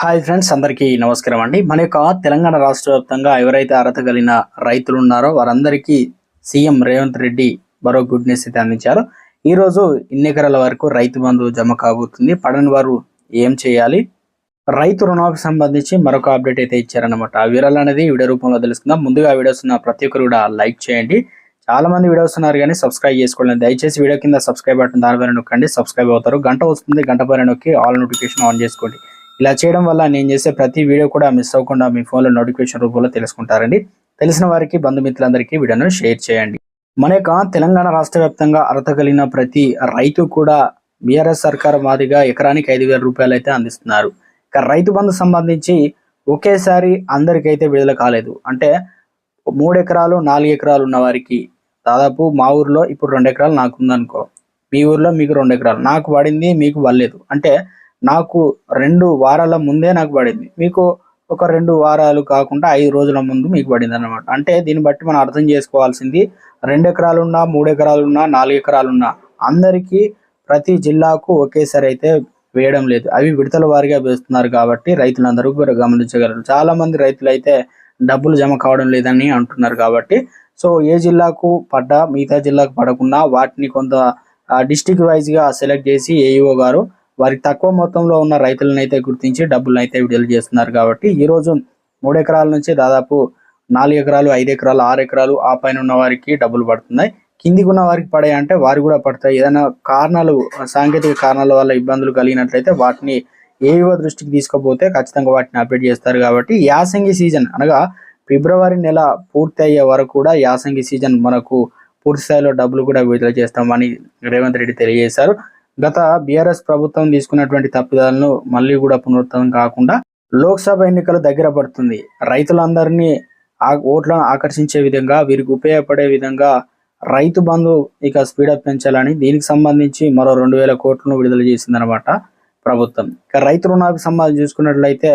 Hi friends అందరికీ నమస్కారం అండి. మన యొక్క తెలంగాణ రాష్ట్ర వ్యాప్తంగా ఎవరైతే అర్హత కలిగిన రైతులు ఉన్నారో వారందరికీ సీఎం రేవంత్ రెడ్డి మరో గుడ్ న్యూస్ అయితే అందించారు. ఈ రోజు ఇన్ని ఎకరాల వరకు రైతు బంధు జమ కాబోతుంది. పడని వారు ఏం చేయాలి? రైతు రుణాలకు సంబంధించి మరొక అప్డేట్ అయితే ఇచ్చారనమాట ఆ వివరాలు అనేది వీడియో రూపంలో తెలుసుకుందాం. ముందుగా వీడియోస్ ఉన్న ప్రతి ఒక్కరు కూడా లైక్ చేయండి. చాలా మంది వీడియోస్ ఉన్నారు కానీ సబ్స్క్రైబ్ చేసుకోలేదు దయచేసి వీడియో కింద సబ్స్క్రైబ్ బటన్ దానిపైన నొక్కండి. సబ్స్క్రైబ్ అవుతారు. గంట వస్తుంది. గంట పైన నొక్కి ఆల్ నోటిఫికేషన్ ఆన్ చేసుకోండి. ఇలా చేయడం వల్ల నేను చేసే ప్రతి వీడియో కూడా మిస్ అవ్వకుండా మీ ఫోన్లో నోటిఫికేషన్ రూపంలో తెలుసుకుంటారండి. తెలిసిన వారికి బంధుమిత్రులందరికీ వీడియోను షేర్ చేయండి. మన యొక్క తెలంగాణ రాష్ట్ర వ్యాప్తంగా అర్హత కలిగిన ప్రతి రైతు కూడా బీఆర్ఎస్ సర్కార్ మాదిరిగా ఎకరానికి ఐదు వేల రూపాయలు అయితే అందిస్తున్నారు. ఇక రైతు బంధు సంబంధించి ఒకేసారి అందరికైతే విడుదల కాలేదు. అంటే మూడు ఎకరాలు నాలుగు ఎకరాలు ఉన్న వారికి దాదాపు మా ఊర్లో ఇప్పుడు రెండు ఎకరాలు నాకు ఉందనుకో మీ ఊర్లో మీకు రెండు ఎకరాలు. నాకు పడింది మీకు పడలేదు అంటే నాకు రెండు వారాల ముందే నాకు పడింది. మీకు ఒక రెండు వారాలు కాకుండా ఐదు రోజుల ముందు మీకు పడింది అనమాట అంటే దీన్ని బట్టి మనం అర్థం చేసుకోవాల్సింది రెండు ఎకరాలున్నా మూడు ఎకరాలున్నా నాలుగు ఎకరాలున్నా అందరికీ ప్రతి జిల్లాకు ఒకేసారి అయితే వేయడం లేదు. అవి విడతల వారిగా వేస్తున్నారు కాబట్టి రైతులందరూ కూడా గమనించగలరు. చాలామంది రైతులు అయితే డబ్బులు జమ కావడం లేదని అంటున్నారు కాబట్టి. సో ఏ జిల్లాకు పడ్డా మిగతా జిల్లాకు పడకుండా వాటిని కొంత డిస్టిక్ వైజ్గా సెలెక్ట్ చేసి ఏఈఓ గారు వారికి తక్కువ మొత్తంలో ఉన్న రైతులను అయితే గుర్తించి డబ్బులను అయితే విడుదల చేస్తున్నారు కాబట్టి ఈ రోజు మూడు ఎకరాల నుంచి దాదాపు నాలుగు ఎకరాలు ఐదు ఎకరాలు ఆరు ఎకరాలు ఆ పైన ఉన్న వారికి డబ్బులు పడుతున్నాయి. కిందికి ఉన్న వారికి పడాయి అంటే వారు కూడా పడతాయి. ఏదైనా కారణాలు సాంకేతిక కారణాల వల్ల ఇబ్బందులు కలిగినట్లయితే వాటిని ఏవో దృష్టికి తీసుకుపోతే ఖచ్చితంగా వాటిని అప్డేట్ చేస్తారు కాబట్టి యాసంగి సీజన్ అనగా ఫిబ్రవరి నెల పూర్తి అయ్యే వరకు కూడా యాసంగి సీజన్ మనకు పూర్తి స్థాయిలో డబ్బులు కూడా విడుదల చేస్తామని రేవంత్ రెడ్డి తెలియజేశారు. గత బీఆర్ఎస్ ప్రభుత్వం తీసుకున్నటువంటి తప్పిదాలను మళ్ళీ కూడా పునరుద్ధరణ కాకుండా లోక్సభ ఎన్నికలు దగ్గర పడుతుంది. రైతులందరినీ ఆ ఓట్లను ఆకర్షించే విధంగా వీరికి ఉపయోగపడే విధంగా రైతు బంధు ఇక స్పీడప్ పెంచాలని దీనికి సంబంధించి మరో రెండు వేల కోట్లను విడుదల చేసిందనమాట ప్రభుత్వం. ఇక రైతు రుణాలకు సంబంధించి చూసుకున్నట్లయితే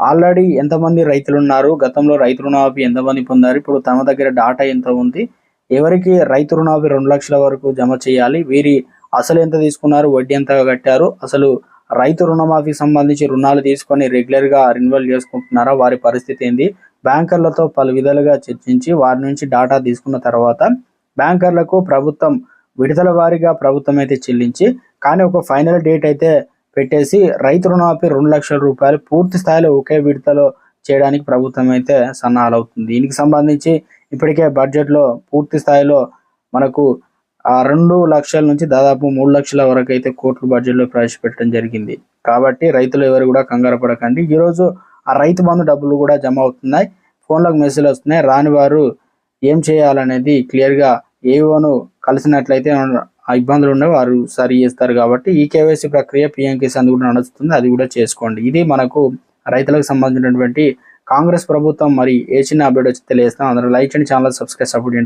ఆల్రెడీ ఎంతమంది రైతులు ఉన్నారు గతంలో రైతు రుణమాఫీ ఎంతమంది పొందారు? ఇప్పుడు తమ దగ్గర డాటా ఎంత ఉంది? ఎవరికి రైతు రుణాభి రెండు లక్షల వరకు జమ చేయాలి? వీరి అసలు ఎంత తీసుకున్నారు వడ్డీ ఎంత కట్టారు అసలు రైతు రుణమాఫీకి సంబంధించి రుణాలు తీసుకొని రెగ్యులర్గా రెన్యువల్ చేసుకుంటున్నారా వారి పరిస్థితి ఏంది? బ్యాంకర్లతో పలు విధాలుగా చర్చించి వారి నుంచి డాటా తీసుకున్న తర్వాత బ్యాంకర్లకు ప్రభుత్వం విడుదల వారీగా ప్రభుత్వం అయితే చెల్లించి కానీ ఒక ఫైనల్ డేట్ అయితే పెట్టేసి రైతు రుణమాఫీ రెండు లక్షల రూపాయలు పూర్తి స్థాయిలో ఒకే విడతలో చేయడానికి ప్రభుత్వం అయితే సన్నాహాలు అవుతుంది దీనికి సంబంధించి ఇప్పటికే బడ్జెట్లో పూర్తి స్థాయిలో మనకు ఆ రెండు లక్షల నుంచి దాదాపు మూడు లక్షల వరకు అయితే కోట్లు బడ్జెట్లో ప్రవేశపెట్టడం జరిగింది. కాబట్టి రైతులు ఎవరు కూడా కంగారు పడకండి. ఈరోజు ఆ రైతు బంధు డబ్బులు కూడా జమ అవుతున్నాయి. ఫోన్లకు మెసేజ్ వస్తున్నాయి. రాని వారు ఏం చేయాలనేది క్లియర్గా ఏవోను కలిసినట్లయితే ఆ ఇబ్బందులు ఉండే వారు సరి చేస్తారు కాబట్టి ఈ కేవైసీ ప్రక్రియ పిఎం కిసాన్ కూడా నడుస్తుంది. అది కూడా చేసుకోండి. ఇది మనకు రైతులకు సంబంధించినటువంటి కాంగ్రెస్ ప్రభుత్వం మరి ఏ చిన్న అప్డేట్ వచ్చి తెలియజేస్తాం. అందరూ లైక్ చేయండి ఛానల్ సబ్స్క్రైబ్ సపోర్ట్